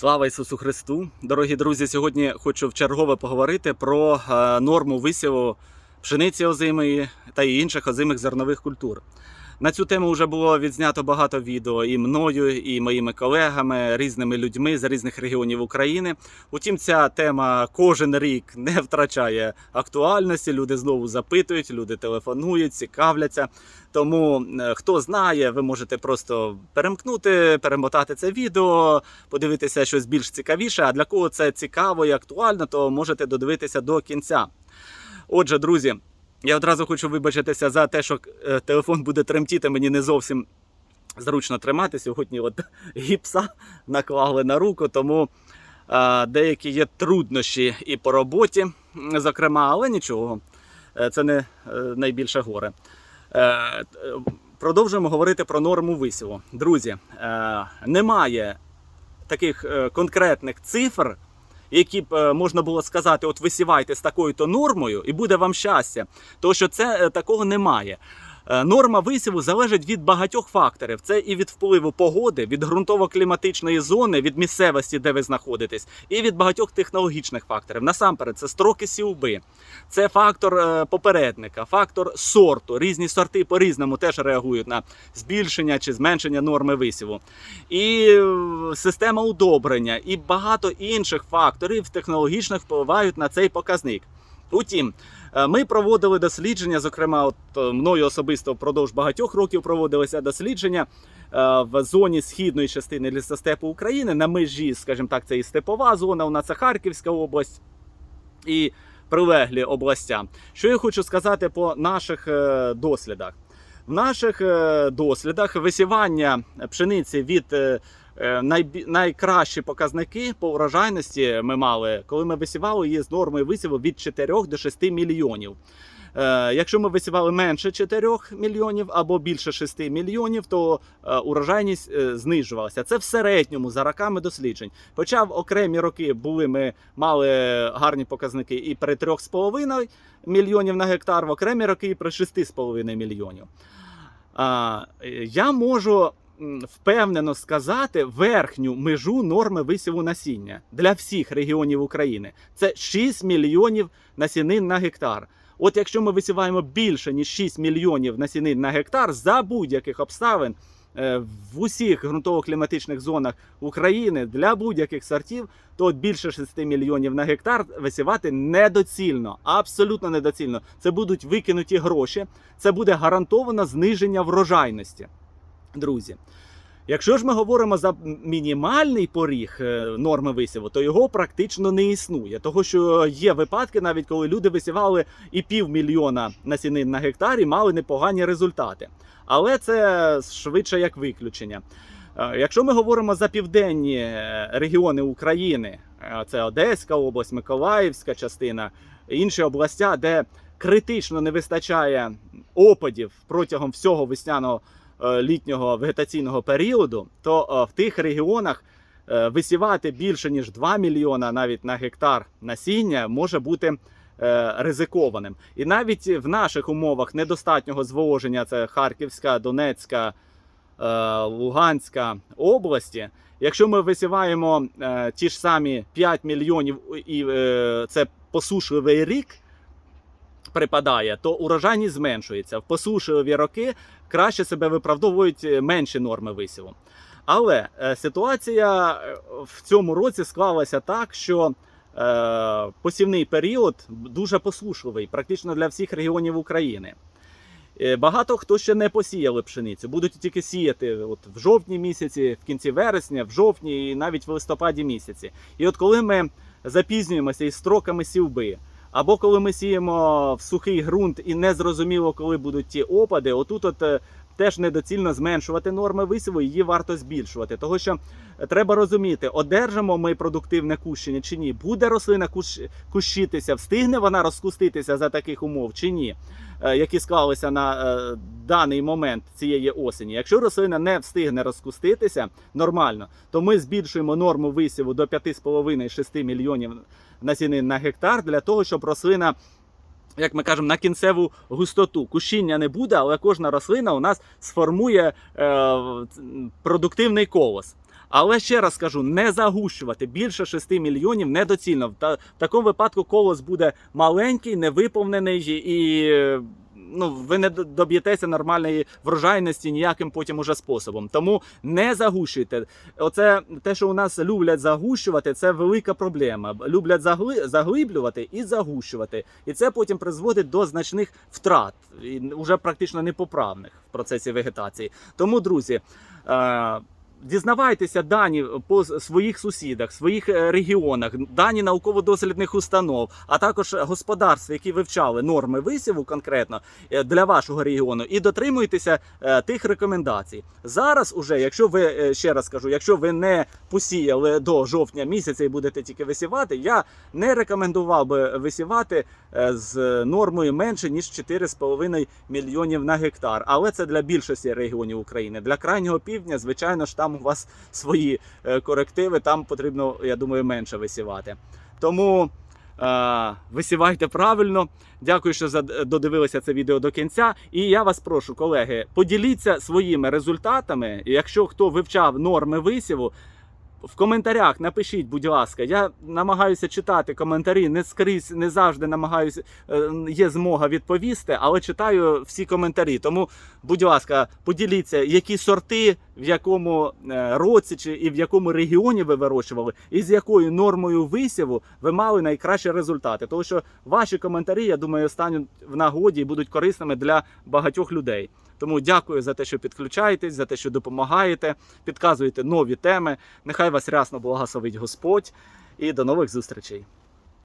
Слава Ісусу Христу! Дорогі друзі, сьогодні хочу вчергове поговорити про е, норму висіву пшениці озимої та інших озимих зернових культур. На цю тему вже було відзнято багато відео і мною, і моїми колегами, різними людьми з різних регіонів України. Утім, ця тема кожен рік не втрачає актуальності. Люди знову запитують, люди телефонують, цікавляться. Тому е, хто знає, ви можете просто перемкнути, перемотати це відео, подивитися щось більш цікавіше. А для кого це цікаво і актуально, то можете додивитися до кінця. Отже, друзі, я одразу хочу вибачитися за те, що е, телефон буде тремтіти, мені не зовсім зручно тримати. Сьогодні от гіпса наклали на руку, тому е, деякі є труднощі і по роботі, зокрема, але нічого, е, це не найбільше горе. Продовжуємо говорити про норму висіву. Друзі, немає таких конкретних цифр, які б е, можна було сказати, от висівайте з такою-то нормою, і буде вам щастя. Тому що це е, такого немає. Е, Норма висіву залежить від багатьох факторів. Це і від впливу погоди, від ґрунтово-кліматичної зони, від місцевості, де ви знаходитесь, і від багатьох технологічних факторів. Насамперед, це строки сівби, це фактор е, попередника, фактор сорту. Різні сорти по-різному теж реагують на збільшення чи зменшення норми висіву. І е, система удобрення, і багато інших факторів технологічних впливають на цей показник. Утім, ми проводили дослідження, зокрема, от е, мною особисто впродовж багатьох років проводилися дослідження е, в зоні східної частини лісостепу України на межі, скажімо так, це і степова зона, у нас це Харківська область і прилеглі областя. Що я хочу сказати по наших е, дослідах? В наших е, дослідах висівання пшениці від е, е, найкращі показники по врожайності ми мали, коли ми висівали її з нормою висіву від 4 до 6 мільйонів. Е, Якщо ми висівали менше 4 мільйонів або більше 6 мільйонів, то е, урожайність е, знижувалася. Це в середньому за роками досліджень. Хоча в окремі роки були ми мали гарні показники і при 3,5 мільйонів на гектар, в окремі роки і при 6,5 мільйонів. Е, я можу впевнено сказати верхню межу норми висіву насіння для всіх регіонів України. Це 6 мільйонів насінин на гектар. От якщо ми висіваємо більше ніж 6 мільйонів насінин на гектар за будь-яких обставин е, в усіх ґрунтово-кліматичних зонах України для будь-яких сортів, то більше 6 мільйонів на гектар висівати недоцільно, абсолютно недоцільно. Це будуть викинуті гроші, це буде гарантовано зниження врожайності. Друзі. Якщо ж ми говоримо за мінімальний поріг е, норми висіву, то його практично не існує. Того, що є випадки, навіть коли люди висівали і півмільйона насінин на гектарі, мали непогані результати. Але це швидше як виключення. Е, Якщо ми говоримо за південні е, регіони України, це Одеська область, Миколаївська частина, інші областя, де критично не вистачає опадів протягом всього весняного літнього вегетаційного періоду, то е, в тих регіонах е, висівати більше ніж 2 мільйона навіть на гектар насіння може бути е, ризикованим. І навіть в наших умовах недостатнього зволоження це Харківська, Донецька, е, Луганська області. Якщо ми висіваємо е, ті ж самі 5 мільйонів і е, це посушливий рік припадає, то урожайність зменшується. В посушливі роки краще себе виправдовують е, менші норми висіву. Але е, ситуація е, в цьому році склалася так, що посівний період дуже посушливий, практично для всіх регіонів України. Багато хто ще не посіяли пшеницю, будуть тільки сіяти от в жовтні місяці, в кінці вересня, в жовтні і навіть в листопаді місяці. І от коли ми запізнюємося із строками сівби, або коли ми сіємо в сухий ґрунт і не зрозуміло, коли будуть ті опади, отут от е, теж недоцільно зменшувати норми висіву, її варто збільшувати. Тому що е, треба розуміти, одержимо ми продуктивне кущення чи ні, буде рослина кущ... кущитися, встигне вона розкуститися за таких умов чи ні, е, які склалися на даний момент цієї осені. Якщо рослина не встигне розкуститися нормально, то ми збільшуємо норму висіву до 5,5-6 мільйонів насінин на гектар для того, щоб рослина. Як ми кажемо, на кінцеву густоту кущіння не буде, але кожна рослина у нас сформує е, продуктивний колос. Але ще раз кажу, не загущувати більше 6 мільйонів недоцільно. Та, в такому випадку колос буде маленький, невиповнений і. Ну, ви не доб'єтеся нормальної врожайності ніяким потім уже способом. Тому не загущуйте. Оце те, що у нас люблять загущувати, це велика проблема. Люблять загли... заглиблювати і загущувати. І це потім призводить до значних втрат, і вже практично непоправних в процесі вегетації. Тому, друзі. Е- Дізнавайтеся дані по своїх сусідах, своїх е, регіонах, дані науково-дослідних установ, а також господарств, які вивчали норми висіву конкретно е, для вашого регіону, і дотримуйтеся е, тих рекомендацій. Зараз, уже, якщо ви ще раз кажу, якщо ви не посіяли до жовтня місяця і будете тільки висівати, я не рекомендував би висівати з нормою менше ніж 4,5 мільйонів на гектар. Але це для більшості регіонів України. Для крайнього півдня, звичайно ж, там у вас свої е, корективи, там потрібно, я думаю, менше висівати. Тому е, висівайте правильно. Дякую, що за додивилися це відео до кінця. І я вас прошу, колеги, поділіться своїми результатами. Якщо хто вивчав норми висіву, в коментарях напишіть, будь ласка. Я намагаюся читати коментарі, не скрізь, не завжди намагаюся, е, є змога відповісти, але читаю всі коментарі. Тому, будь ласка, поділіться, які сорти, в якому е, році чи і в якому регіоні ви вирощували, і з якою нормою висіву ви мали найкращі результати. Тому що ваші коментарі, я думаю, стануть в нагоді і будуть корисними для багатьох людей. Тому дякую за те, що підключаєтесь, за те, що допомагаєте, підказуєте нові теми. Нехай вас рясно благословить Господь і до нових зустрічей.